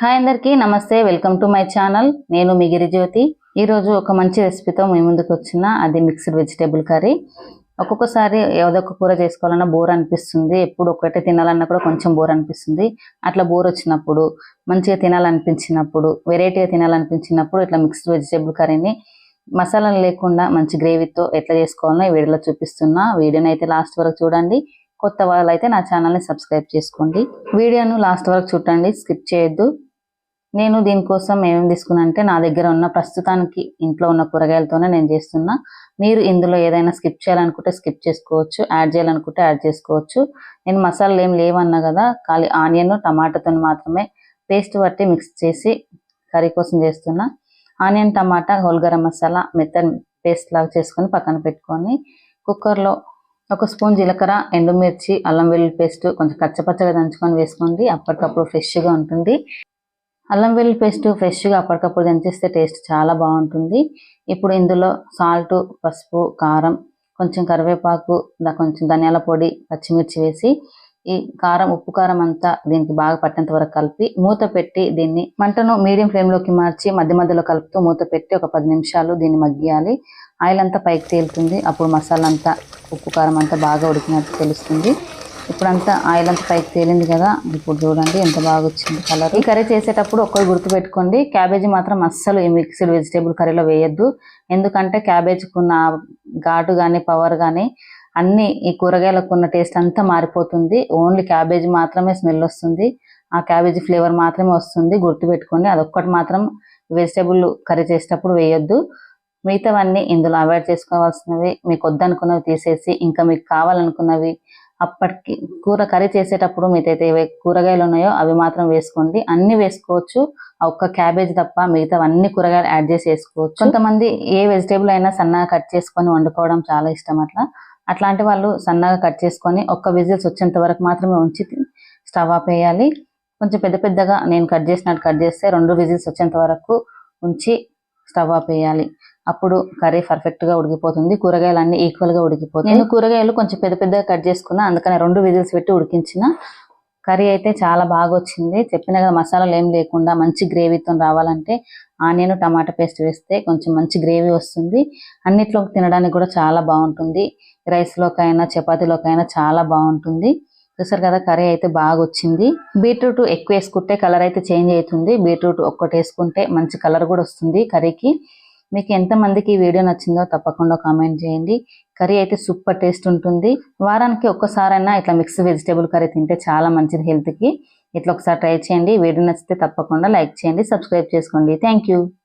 Hi అందరికీ నమస్తే welcome to my channel. నేను మీ గిరిజ్యోతి. ఈరోజు ఒక మంచి రెసిపీతో మీ ముందుకు వచ్చిన అది మిక్స్డ్ వెజిటేబుల్ కర్రీ. ఒక్కొక్కసారి ఏదొక ఒక కూర చేసుకోవాలన్నా బోర్ అనిపిస్తుంది. ఎప్పుడు ఒకటే తినాలన్నా కూడా కొంచెం బోర్ అనిపిస్తుంది. అట్లా బోర్ వచ్చినప్పుడు మంచిగా తినాలనిపించినప్పుడు వెరైటీగా తినాలనిపించినప్పుడు ఇట్లా మిక్స్డ్ వెజిటేబుల్ కర్రీని మసాలాలు లేకుండా మంచి గ్రేవీతో ఎట్లా చేసుకోవాలో ఈ వీడియోలో చూపిస్తున్నా. వీడియోని అయితే లాస్ట్ వరకు చూడండి. కొత్త వాళ్ళు అయితే నా ఛానల్ని సబ్స్క్రైబ్ చేసుకోండి. వీడియోను లాస్ట్ వరకు చూడండి స్కిప్ చేయొద్దు. నేను దీనికోసం ఏమేమి తీసుకున్నా అంటే నా దగ్గర ఉన్న ప్రస్తుతానికి ఇంట్లో ఉన్న కూరగాయలతోనే నేను చేస్తున్నా. మీరు ఇందులో ఏదైనా స్కిప్ చేయాలనుకుంటే స్కిప్ చేసుకోవచ్చు యాడ్ చేయాలనుకుంటే యాడ్ చేసుకోవచ్చు. నేను మసాలాలు ఏం లేవన్నా కదా ఖాళీ ఆనియన్ టమాటాతో మాత్రమే పేస్ట్ పట్టి మిక్స్ చేసి కర్రీ కోసం చేస్తున్నా. Onion tomato whole garam masala మెత్తన్ paste లాగా చేసుకొని పక్కన పెట్టుకొని కుక్కర్లో ఒక స్పూన్ జీలకర్ర ఎండుమిర్చి అల్లం వెల్లుల్లి పేస్ట్ కొంచెం కచ్చపచ్చగా దంచుకొని వేసుకోండి. అప్పటికప్పుడు ఫ్రెష్గా ఉంటుంది. అల్లం వెల్లుల్లి పేస్ట్ ఫ్రెష్గా అప్పటికప్పుడు దంచేస్తే టేస్ట్ చాలా బాగుంటుంది. ఇప్పుడు ఇందులో సాల్ట్ పసుపు కారం కొంచెం కరివేపాకు దా- కొంచెం ధనియాల పొడి పచ్చిమిర్చి వేసి ఈ కారం ఉప్పు కారం అంతా దీనికి బాగా పట్టేంత వరకు కలిపి మూత పెట్టి దీన్ని మంటను మీడియం ఫ్లేమ్లోకి మార్చి మధ్య మధ్యలో కలుపుతూ మూత పెట్టి ఒక పది నిమిషాలు దీన్ని మగ్గియాలి. ఆయిల్ అంతా పైకి తేలుతుంది. అప్పుడు మసాలా అంతా ఉప్పు కారం అంతా బాగా ఉడికినట్టు తెలుస్తుంది. ఇప్పుడంతా ఆయిల్ అంతా పైకి తేలింది కదా ఇప్పుడు చూడండి ఎంత బాగా వచ్చింది కలర్. ఈ కర్రీ చేసేటప్పుడు ఒక్కరు గుర్తుపెట్టుకోండి క్యాబేజీ మాత్రం అస్సలు ఈ మిక్స్డ్ వెజిటేబుల్ కర్రీలో వేయద్దు. ఎందుకంటే క్యాబేజీకి ఉన్న ఘాటు కానీ పవర్ కానీ అన్ని ఈ కూరగాయలకు ఉన్న టేస్ట్ అంతా మారిపోతుంది. ఓన్లీ క్యాబేజీ మాత్రమే స్మెల్ వస్తుంది. ఆ క్యాబేజీ ఫ్లేవర్ మాత్రమే వస్తుంది. గుర్తుపెట్టుకోండి అదొక్కటి మాత్రం వెజిటేబుల్ కర్రీ చేసేటప్పుడు వేయొద్దు. మిగతావన్నీ ఇందులో అవాయిడ్ చేసుకోవాల్సినవి మీకు వద్దనుకున్నవి తీసేసి ఇంకా మీకు కావాలనుకున్నవి అప్పటికి కూర కర్రీ చేసేటప్పుడు మీకైతే ఏవే కూరగాయలు ఉన్నాయో అవి మాత్రం వేసుకోండి. అన్ని వేసుకోవచ్చు. ఒక్క క్యాబేజ్ తప్ప మిగతా అన్ని కూరగాయలు యాడ్ చేసి వేసుకోవచ్చు. కొంతమంది ఏ వెజిటేబుల్ అయినా సన్నగా కట్ చేసుకొని వండుకోవడం చాలా ఇష్టం అట్లా. అట్లాంటి వాళ్ళు సన్నగా కట్ చేసుకొని ఒక్క విజిల్స్ వచ్చేంత వరకు మాత్రమే ఉంచి స్టవ్ ఆఫ్ వేయాలి కొంచెం పెద్ద పెద్దగా నేను కట్ చేసినట్టు కట్ చేస్తే రెండు విజిల్స్ వచ్చేంత వరకు ఉంచి స్టవ్ ఆఫ్ వేయాలి అప్పుడు కర్రీ పర్ఫెక్ట్గా ఉడికిపోతుంది. కూరగాయలు అన్ని ఈక్వల్గా ఉడికిపోతుంది నేను కూరగాయలు కొంచెం పెద్ద పెద్దగా కట్ చేసుకున్నా అందుకని రెండు విజిల్స్ పెట్టి ఉడికించిన. కర్రీ అయితే చాలా బాగా వచ్చింది చెప్పిన కదా మసాలాలు ఏం లేకుండా మంచి గ్రేవీతో రావాలంటే ఆనియన్ టమాటా పేస్ట్ వేస్తే కొంచెం మంచి గ్రేవీ వస్తుంది. అన్నిట్లోకి తినడానికి కూడా చాలా బాగుంటుంది. రైస్లోకైనా చపాతీలోకైనా చాలా బాగుంటుంది. చూసారు కదా కర్రీ అయితే బాగా వచ్చింది బీట్రూట్ ఎక్కువ వేసుకుంటే కలర్ అయితే చేంజ్ అవుతుంది. బీట్రూట్ ఒక్కటి వేసుకుంటే మంచి కలర్ కూడా వస్తుంది కర్రీకి. మీకు ఎంతమందికి ఈ వీడియో నచ్చిందో తప్పకుండా కామెంట్ చేయండి. కర్రీ అయితే సూపర్ టేస్ట్ ఉంటుంది. వారానికి ఒక్కసారైనా ఇట్లా మిక్స్ వెజిటేబుల్ కర్రీ తింటే చాలా మంచిది హెల్త్కి. ఇట్లా ఒకసారి ట్రై చేయండి. వీడియో నచ్చితే తప్పకుండా లైక్ చేయండి సబ్స్క్రైబ్ చేసుకోండి. Thank you.